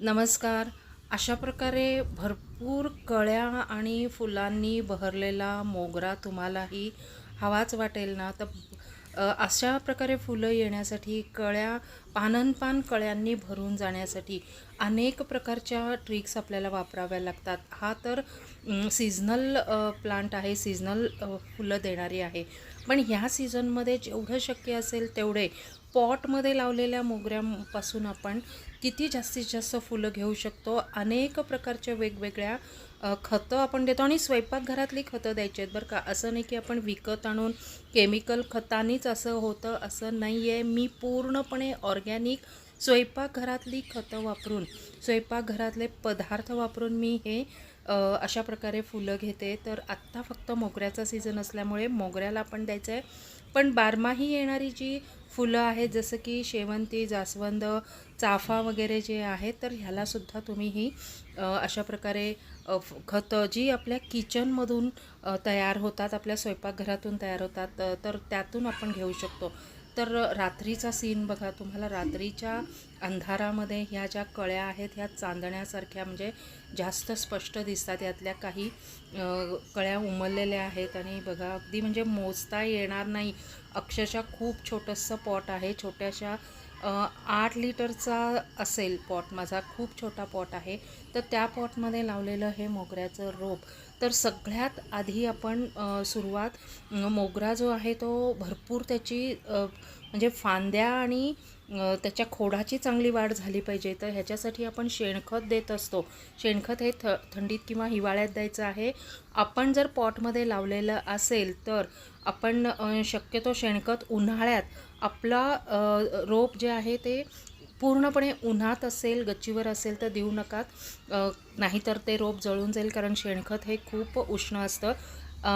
नमस्कार. अशा प्रकारे भरपूर कळ्या आणि फुलांनी बहरलेला मोगरा तुम्हालाही हवाच वाटेल ना? तर अशा प्रकारे फुलं येण्यासाठी कळ्या पाननपान कळ्यांनी भरून जाण्यासाठी अनेक प्रकारच्या ट्रिक्स आपल्याला वापराव्या लागतात. हा तर सीझनल प्लांट आहे सीझनल फुलं देणारी आहे. पण ह्या सीझनमध्ये जेवढं शक्य असेल तेवढे पॉटमध्ये लावलेल्या मोगऱ्यापासून आपण किती जास्तीत जास्त फुलं घेऊ शकतो? अनेक प्रकारच्या वेगवेगळ्या खतं आपण देतो आणि स्वयंपाकघरातली खतं द्यायची आहेत बरं का. असं नाही की आपण विकत आणून केमिकल खतानीच असं होतं असं नाही आहे मी पूर्णपणे ऑर्गॅनिक स्वयंपाकघरातली खतं वापरून स्वयंपाकघरातले पदार्थ वापरून मी हे अशा प्रकारे फुलं घेते. तर आत्ता फक्त मोगऱ्याचा सीझन असल्यामुळे मोगऱ्याला आपण द्यायचं आहे पण बारमाही येणारी जी फुलं आहेत जसं की शेवंती जास्वंद चाफा वगैरे जे आहेत तर ह्यालासुद्धा तुम्ही ही अशा प्रकारे खतं जी आपल्या किचनमधून तयार होतात आपल्या स्वयंपाकघरातून तयार होतात तर त्यातून आपण घेऊ शकतो. तर रात्रीचा सीन बघा तुम्हाला रात्रीच्या अंधारामध्ये ह्या ज्या कळ्या आहेत ह्या चांदण्यासारख्या म्हणजे जास्त स्पष्ट दिसतात. यातल्या काही कळ्या उमललेल्या आहेत आणि बघा अगदी म्हणजे मोजता येणार नाही. अक्षरशः खूप छोटंसं पॉट आहे. छोट्याशा आठ लिटरचा असेल पॉट माझा खूप छोटा पॉट आहे. तर त्या पॉटमध्ये लावलेलं हे मोगऱ्याचं रोप. तर सगळ्यात आधी आपण सुरुवात मोगरा जो आहे तो भरपूर त्याची म्हणजे फांद्या आणि त्याच्या खोडाची चांगली वाढ झाली पाहिजे. तर ह्याच्यासाठी आपण शेणखत देत असतो. शेणखत हे थ थंडीत किंवा हिवाळ्यात द्यायचं आहे. आपण जर पॉटमध्ये लावलेलं असेल तर आपण शक्यतो शेणखत उन्हाळ्यात आपला रोप जे आहे ते पूर्णपणे उन्हात असेल गच्चीवर असेल तर देऊ नकात. नाहीतर ते रोप जळून जाईल कारण शेणखत हे खूप उष्ण असतं.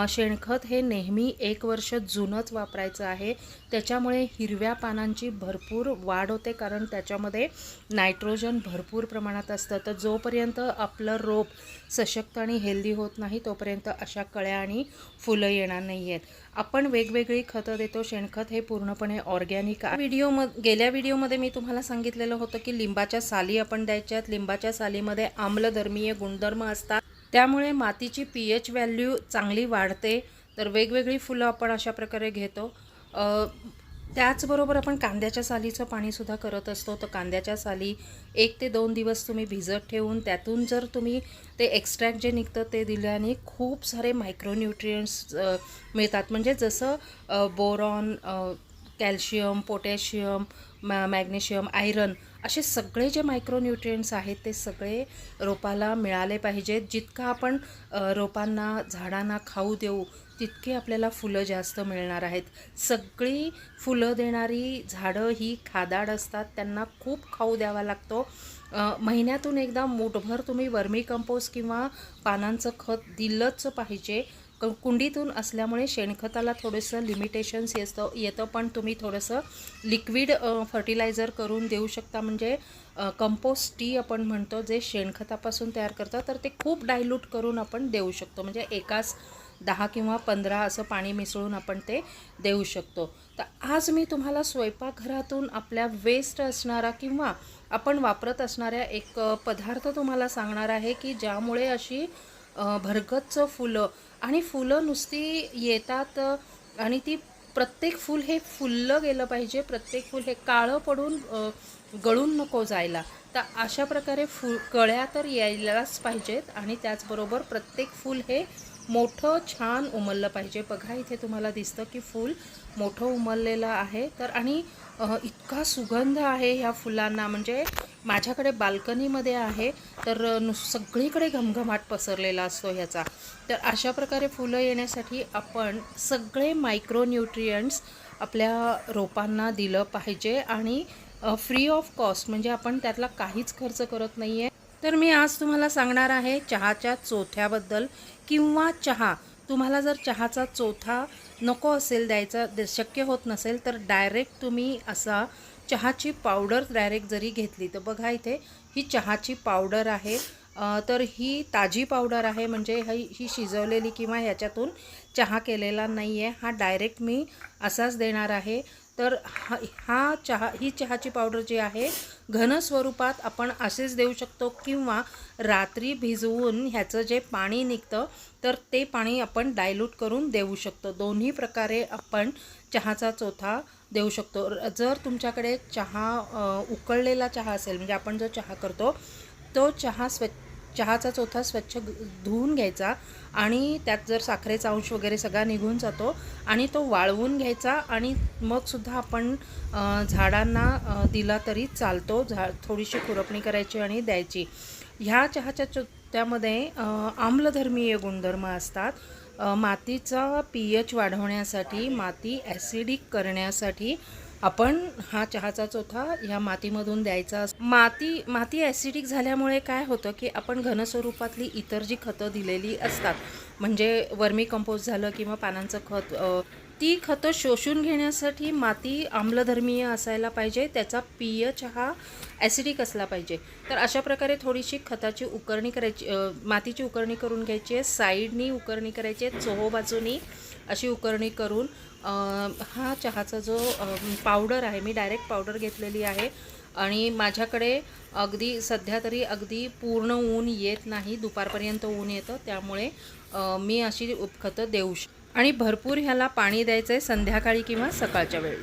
शेणखत हे नेहमी एक वर्ष जुनंच वापरायचं आहे. त्याच्यामुळे हिरव्या पानांची भरपूर वाढ होते कारण त्याच्यामध्ये नायट्रोजन भरपूर प्रमाणात असतं. तर जोपर्यंत आपलं रोप सशक्त आणि हेल्दी होत नाही तोपर्यंत अशा कळ्या आणि फुलं येणार नाही आहेत आपण वेगवेगळी खतं देतो. शेणखत हे पूर्णपणे ऑर्गॅनिक व्हिडिओ म गेल्या व्हिडिओमध्ये मी तुम्हाला सांगितलेलं होतं की लिंबाच्या साली आपण द्यायच्यात. लिंबाच्या सालीमध्ये आम्लधर्मीय गुणधर्म असतात. त्यामुळे मातीची पी एच व्हॅल्यू चांगली वाढते. तर वेगवेगळी फुलं आपण अशा प्रकारे घेतो. त्याचबरोबर आपण कांद्याच्या सालीचं पाणीसुद्धा करत असतो. तर कांद्याच्या साली एक ते दोन दिवस तुम्ही भिजत ठेवून त्यातून जर तुम्ही ते एक्स्ट्रॅक्ट जे निघतं ते दिल्याने खूप सारे मायक्रोन्युट्रियंट्स मिळतात. म्हणजे जसं बोरॉन कॅल्शियम पोटॅशियम मॅ मॅग्नेशियम आयरन असे सगळे जे मायक्रोन्युट्रियंट्स आहेत ते सगळे रोपाला मिळाले पाहिजेत. जितकं आपण रोपांना झाडांना खाऊ देऊ तितके आपल्याला फुलं जास्त मिळणार आहेत. सगळी फुलं देणारी झाडं ही खादाड असतात. त्यांना खूप खाऊ द्यावा लागतो. महिन्यातून एकदा मूठभर तुम्ही वर्मी कंपोस्ट किंवा पानांचं खत दिलंच पाहिजे. क कुंडीतून असल्यामुळे शेणखताला थोडंसं लिमिटेशन्स येतं येतं पण तुम्ही थोडंसं लिक्विड फर्टिलायझर करून देऊ शकता. म्हणजे कंपोस्ट टी आपण म्हणतो जे शेणखतापासून तयार करतात तर ते खूप डायल्यूट करून आपण देऊ शकतो. म्हणजे एकाच दहा किंवा पंधरा असं पाणी मिसळून आपण ते देऊ शकतो. तर आज मी तुम्हाला स्वयंपाकघरातून आपल्या वेस्ट असणारा किंवा आपण वापरत असणाऱ्या एक पदार्थ तुम्हाला सांगणार आहे की ज्यामुळे अशी भरगच्च फुलं. आणि फुलं नुसती येतात आणि ती प्रत्येक फूल हे फुललं गेलं पाहिजे. प्रत्येक फूल हे काळं पडून गळून नको जायला. तर अशा प्रकारे फुल कळ्या तर यायलाच पाहिजेत. आणि त्याचबरोबर प्रत्येक फूल हे मोठं छान उमललं पाहिजे. बघा इथे तुम्हाला दिसतं की फूल मोठं उमललेलं आहे. तर आणि इतका सुगंध आहे ह्या फुलांना. म्हणजे माझ्याकडे बाल्कनीमध्ये आहे तर नु सगळीकडे घमघमाट पसरलेला असतो ह्याचा. तर अशा प्रकारे फुलं येण्यासाठी आपण सगळे मायक्रोन्युट्रियंट्स आपल्या रोपांना दिलं पाहिजे आणि फ्री ऑफ कॉस्ट म्हणजे आपण त्यातला काहीच खर्च करत नाही आहे तर मी आज तुम्हाला सांगणार आहे चहाच्या चोथ्याबद्दल किंवा चहा. तुम्हाला जर चहाचा चोथा नको असेल द्यायचा शक्य होत नसेल तर डायरेक्ट तुम्ही असा चहाची पावडर डायरेक्ट जरी घेतली तर बघा इथे ही चहाची पावडर आहे. तर ही ताजी पावडर आहे म्हणजे ही ही शिजवलेली किंवा ह्याच्यातून चहा केलेला नाही आहे हा डायरेक्ट मी असाच देणार आहे. तर हा हा चहा ही चहाची पावडर जी आहे घन स्वरूपात आपण असेच देऊ शकतो किंवा रात्री भिजवून ह्याचं जे पाणी निघतं तर ते पाणी आपण डायल्यूट करून देऊ शकतो. दोन्ही प्रकारे आपण चहाचा चोथा देऊ शकतो. जर तुमच्याकडे चहा उकळलेला चहा असेल म्हणजे आपण जो चहा करतो तो चहा स्वच्छ चहाचा चोथा स्वच्छ धुवून घ्यायचा आणि त्यात जर साखरेचा अंश वगैरे सगळा निघून जातो आणि तो वाळवून घ्यायचा आणि मगसुद्धा आपण झाडांना दिला तरी चालतो. झा थोडीशी खुरपणी करायची आणि द्यायची. ह्या चहाच्या चो त्यामध्ये आम्लधर्मीय गुणधर्म असतात. मातीचा पी एच वाढवण्यासाठी माती ॲसिडिक करण्यासाठी आपण हा चहाचा चोथा ह्या मातीमधून द्यायचा माती माती ॲसिडिक झाल्यामुळे काय होतं की आपण घनस्वरूपातली इतर जी खतं दिलेली असतात म्हणजे वर्मी कंपोस्ट झालं किंवा पानांचं खत ती खतं शोषून घेण्यासाठी माती आम्लधर्मीय असायला पाहिजे त्याचा पी एच हा ॲसिडिक असला पाहिजे. तर अशा प्रकारे थोडीशी खताची उकरणी करायची मातीची उकरणी करून घ्यायची आहे साईडनी उकरणी करायची आहे चोहो बाजूनी अशी उकरणी करून हा चहाचा जो पावडर आहे मी डायरेक्ट पावडर घेतलेली आहे आणि माझ्याकडे अगदी सध्या तरी अगदी पूर्ण ऊन येत नाही दुपारपर्यंत ऊन येतं त्यामुळे मी अशी खतं देऊ श आणि भरपूर ह्याला पाणी द्यायचं आहे संध्याकाळी किंवा सकाळच्या वेळेस.